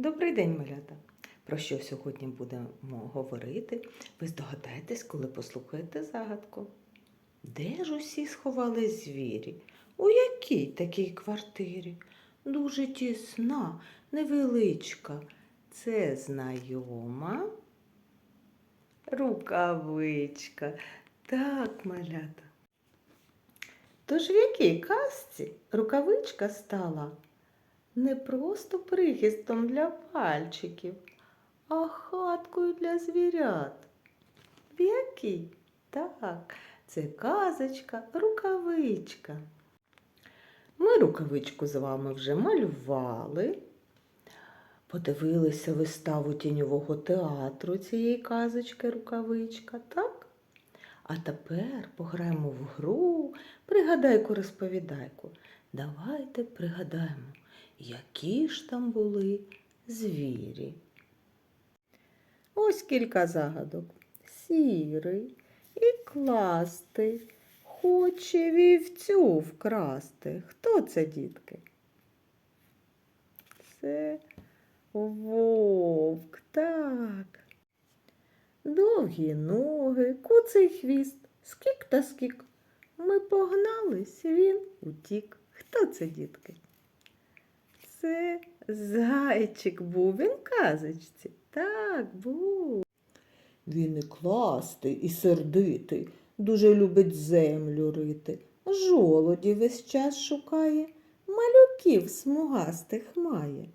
Добрий день, малята! Про що сьогодні будемо говорити? Ви здогадаєтесь, коли послухаєте загадку. Де ж усі сховали звірі? У якій такій квартирі? Дуже тісна, невеличка. Це знайома рукавичка. Так, малята. Тож в якій казці рукавичка стала не просто прихистом для пальчиків, а хаткою для звірят. В якій? Так, це казочка, рукавичка. Ми рукавичку з вами вже малювали, подивилися виставу тіньового театру цієї казочки рукавичка, так? А тепер пограємо в гру, пригадайку, розповідайку. Давайте пригадаємо, які ж там були звірі. Ось кілька загадок. Сірий і класти, хоче вівцю вкрасти. Хто це, дітки? Це вовк, так. Довгі ноги, куций хвіст, скік та скік. Ми погнались, він утік. Хто це, дітки? Це зайчик був, він казочці. Так, був. Він і кластий, і сердитий, дуже любить землю рити. Жолоді весь час шукає, малюків смугастих має.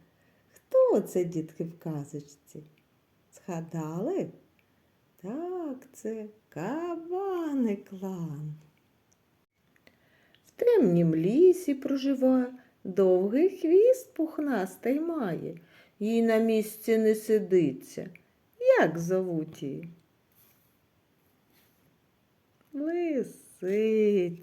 Хто це, дітки, в казочці? Згадали? Так, це кабани клан. В темнім лісі проживає, довгий хвіст пухнастий має, їй на місці не сидиться. Як зовуть її? Лисиця.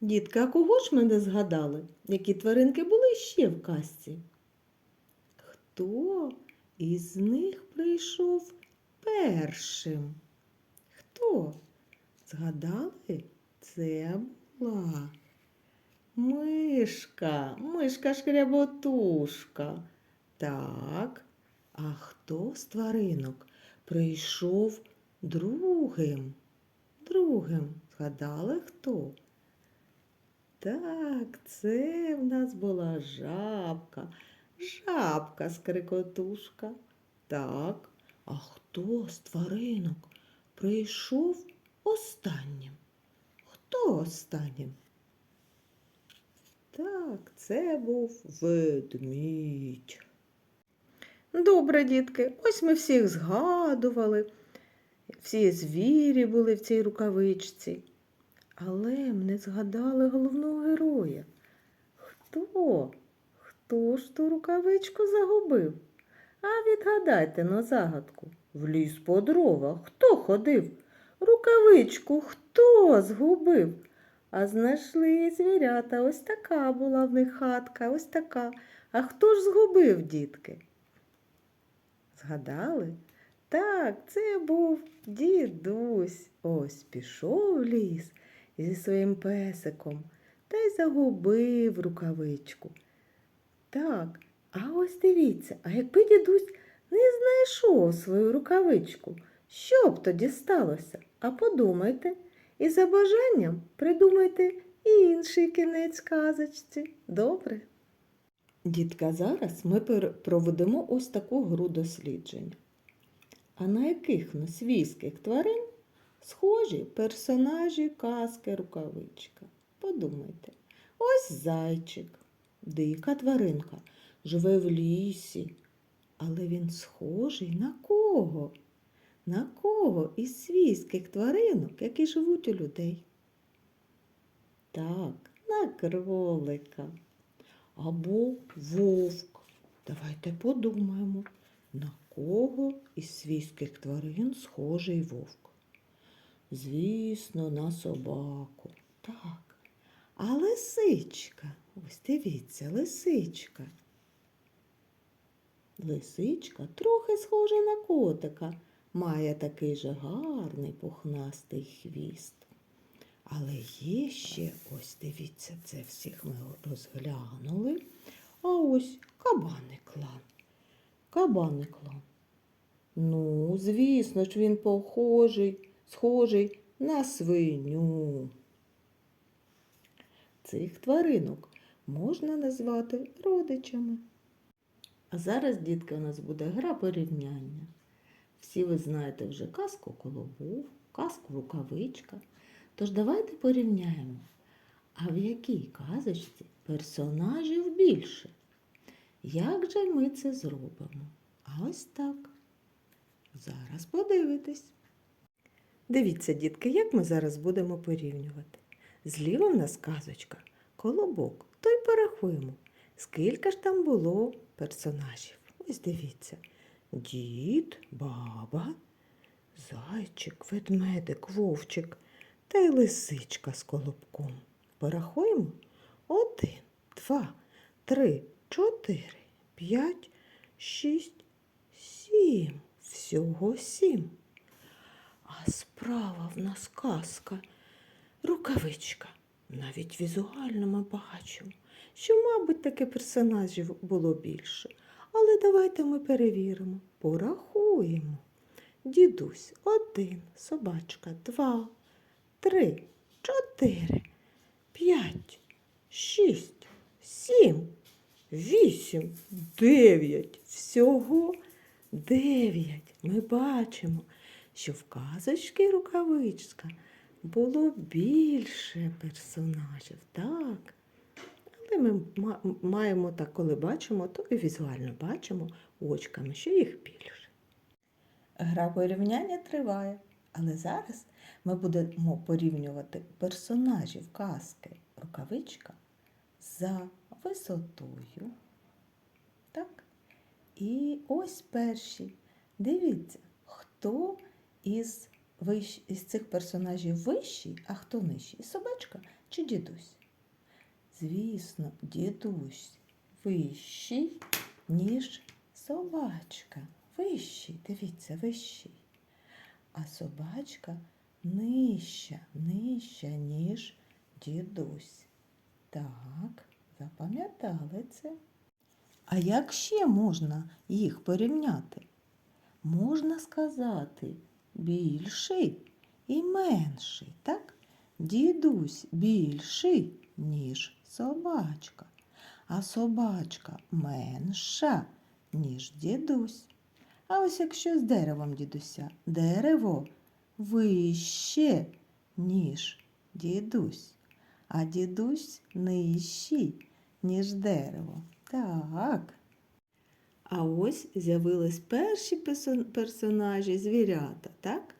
Дітка, а кого ж ми не згадали? Які тваринки були ще в казці? Хто із них прийшов першим? Хто? Згадали? Це була мишка, мишка шкряботушка. Так, а хто з тваринок прийшов другим? Другим. Згадали хто? Так, це в нас була жабка, жабка скрикотушка. Так, а хто з тваринок прийшов останнім? Хто останнім? Так, це був ведмідь. Добре, дітки, ось ми всіх згадували. Всі звірі були в цій рукавичці. Але ми не згадали головного героя. Хто? Хто ж ту рукавичку загубив? А відгадайте на загадку. В ліс по дрова хто ходив? Рукавичку хто згубив? А знайшли звірята. Ось така була в них хатка, ось така. А хто ж згубив, дітки? Згадали? Так, це був дідусь. Ось пішов в ліс зі своїм песиком та й загубив рукавичку. Так, а ось дивіться, а якби дідусь не знайшов свою рукавичку, що б тоді сталося? А подумайте і за бажанням придумайте інший кінець казочці. Добре? Дітка, зараз ми проведемо ось таку гру дослідження. А на яких носвійських тварин схожі персонажі казки рукавичка? Подумайте. Ось зайчик, дика тваринка, живе в лісі, але він схожий на кого? На кого із свійських тваринок, які живуть у людей? Так, на кролика. Або вовк. Давайте подумаємо, на кого із свійських тварин схожий вовк. Звісно, на собаку. Так. А лисичка, ось дивіться, лисичка. Лисичка трохи схожа на котика, має такий же гарний пухнастий хвіст. Але є ще, ось дивіться, це всіх ми розглянули. А ось кабаний клан. Кабаний клан. Ну, звісно ж, він похожий, схожий на свиню. Цих тваринок можна назвати родичами. А зараз, дітки, у нас буде гра порівняння. Всі ви знаєте вже казку колобув, казку рукавичка. Тож давайте порівняємо. А в якій казочці персонажів більше? Як же ми це зробимо? А ось так. Зараз подивитесь. Дивіться, дітки, як ми зараз будемо порівнювати. Зліва в нас казочка, колобок, то й порахуємо, скільки ж там було персонажів. Ось дивіться. Дід, баба, зайчик, ведмедик, вовчик та й лисичка з колобком. Порахуємо? Один, два, три, чотири, п'ять, шість, сім. Всього сім. А справа в нас казка, рукавичка. Навіть візуально ми бачимо, що, мабуть, таки персонажів було більше. Але давайте ми перевіримо, порахуємо. Дідусь один, собачка два, три, чотири, п'ять, шість, сім, вісім, дев'ять. Всього дев'ять. Ми бачимо, що в казочці рукавичка було більше персонажів, так. Але ми маємо так, коли бачимо, то і візуально бачимо очками, що їх більше. Гра порівняння триває, але зараз ми будемо порівнювати персонажів казки рукавичка за висотою. Так? І ось перші. Дивіться, хто із, вищ... із цих персонажів вищий, а хто нижчий? Собачка чи дідусь? Звісно, дідусь вищий, ніж собачка. Вищий, дивіться, вищий. А собачка нижча, нижча, ніж дідусь. Так, запам'ятали це. А як ще можна їх порівняти? Можна сказати більший і менший, так? Дідусь більший, ніж собачка, а собачка менша, ніж дідусь. А ось якщо з деревом дідуся, дерево вище, ніж дідусь, а дідусь нижчий, ніж дерево. Так. А ось з'явились перші персонажі звірята, так?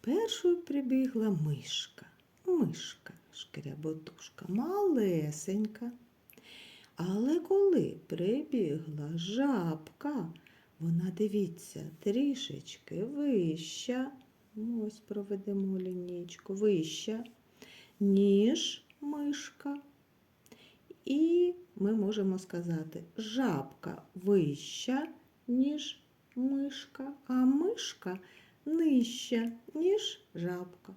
Першою прибігла мишка. Мишка, шкряботушка, малесенька. Але коли прибігла жабка, вона, дивіться, трішечки вища, ось проведемо лінійку, вища, ніж мишка. Ми можемо сказати, жабка вища, ніж мишка, а мишка нижча, ніж жабка.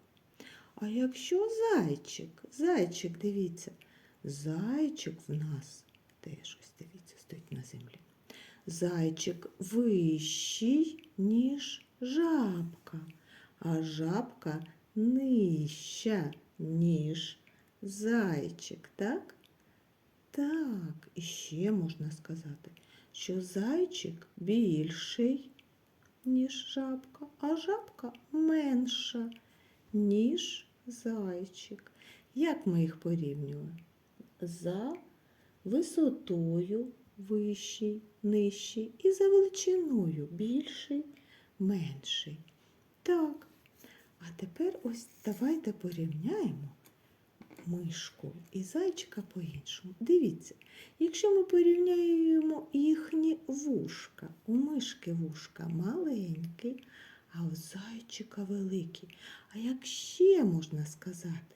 А якщо зайчик, зайчик, дивіться, зайчик в нас теж ось дивіться, стоїть на землі. Зайчик вищий, ніж жабка, а жабка нижча, ніж зайчик, так? Ще можна сказати, що зайчик більший, ніж жабка, а жабка менша, ніж зайчик. Як ми їх порівнюємо? За висотою вищий, нижчий і за величиною більший, менший. Так. А тепер ось давайте порівняємо мишку і зайчика по-іншому. Дивіться, якщо ми порівняємо їхні вушка, у мишки вушка маленькі, а у зайчика великі. А як ще можна сказати?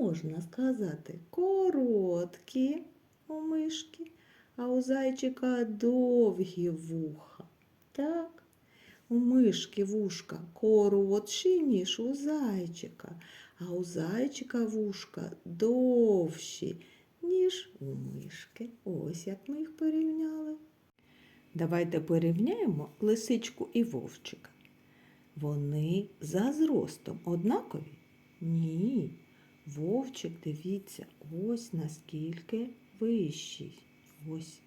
Можна сказати короткі у мишки, а у зайчика довгі вуха. Так? У мишки вушка коротші, ніж у зайчика, а у зайчика вушка довші, ніж у мишки. Ось як ми їх порівняли. Давайте порівняємо лисичку і вовчика. Вони за зростом однакові? Ні. Вовчик, дивіться, ось наскільки вищий. Ось.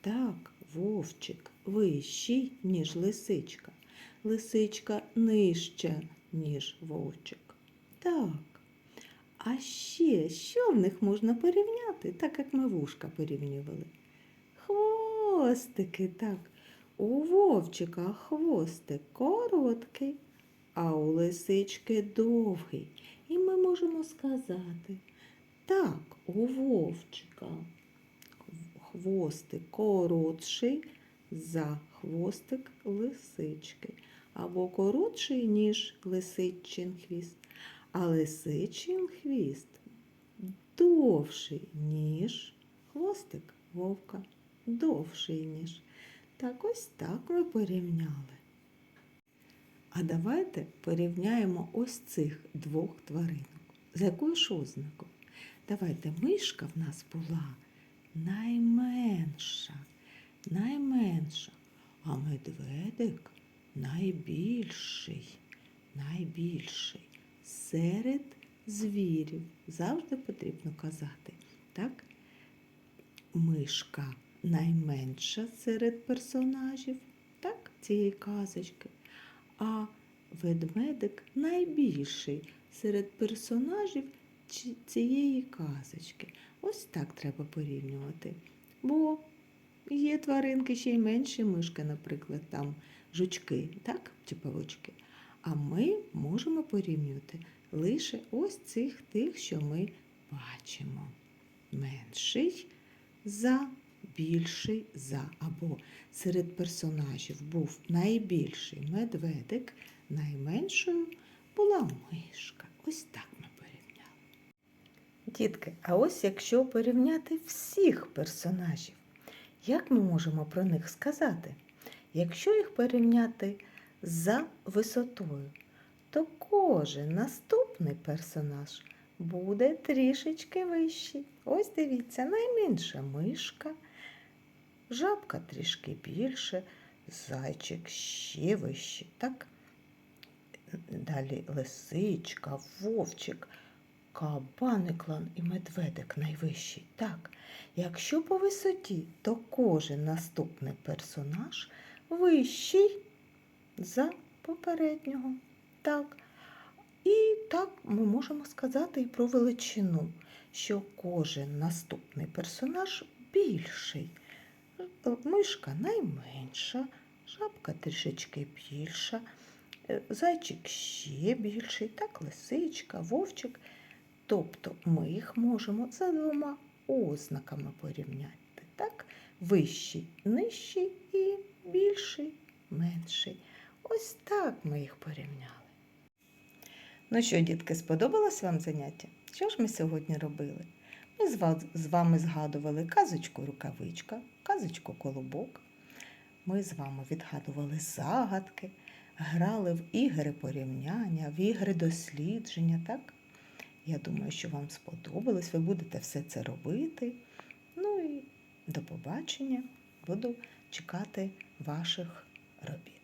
Так, вовчик вищий, ніж лисичка. Лисичка нижча, ніж вовчик. Так. А ще що в них можна порівняти, так як ми вушка порівнювали? Хвостики, так. У вовчика хвостик короткий, а у лисички довгий. І ми можемо сказати, так, у вовчика хвостик коротший за хвостик лисички, або коротший, ніж лисичин хвіст, а лисичин хвіст довший, ніж хвостик вовка, довший, ніж. Так ось так ми порівняли. А давайте порівняємо ось цих двох тваринок. За якою ж ознакою? Давайте мишка в нас була найменша, найменша, а медведик найбільший, найбільший. Серед звірів завжди потрібно казати, так? Мишка найменша серед персонажів, так, цієї казочки, а ведмедик найбільший серед персонажів цієї казочки. Ось так треба порівнювати. Бо є тваринки ще й менші мишки, наприклад, там жучки, так, чи павучки. А ми можемо порівнювати лише ось цих тих, що ми бачимо. Менший за більший за. Або серед персонажів був найбільший медведик, найменшою була мишка. Ось так ми порівняли. Дітки, а ось якщо порівняти всіх персонажів, як ми можемо про них сказати? Якщо їх порівняти за висотою, то кожен наступний персонаж буде трішечки вищий. Ось дивіться, найменша мишка, жабка трішки більше, зайчик ще вищий, так? Далі лисичка, вовчик, кабаниклан і медведик найвищий. Так, якщо по висоті, то кожен наступний персонаж вищий за попереднього. Так. І так ми можемо сказати і про величину, що кожен наступний персонаж більший. Мишка найменша, жабка трішечки більша, е, зайчик ще більший, так, лисичка, вовчик. Тобто ми їх можемо за двома ознаками порівняти. Так? Вищий, нижчий і більший, менший. Ось так ми їх порівняли. Ну що, дітки, сподобалось вам заняття? Що ж ми сьогодні робили? Ми з вами згадували казочку рукавичка, казочку колобок. Ми з вами відгадували загадки, грали в ігри порівняння, в ігри дослідження, так? Я думаю, що вам сподобалось, ви будете все це робити. Ну і до побачення. Буду чекати ваших робіт.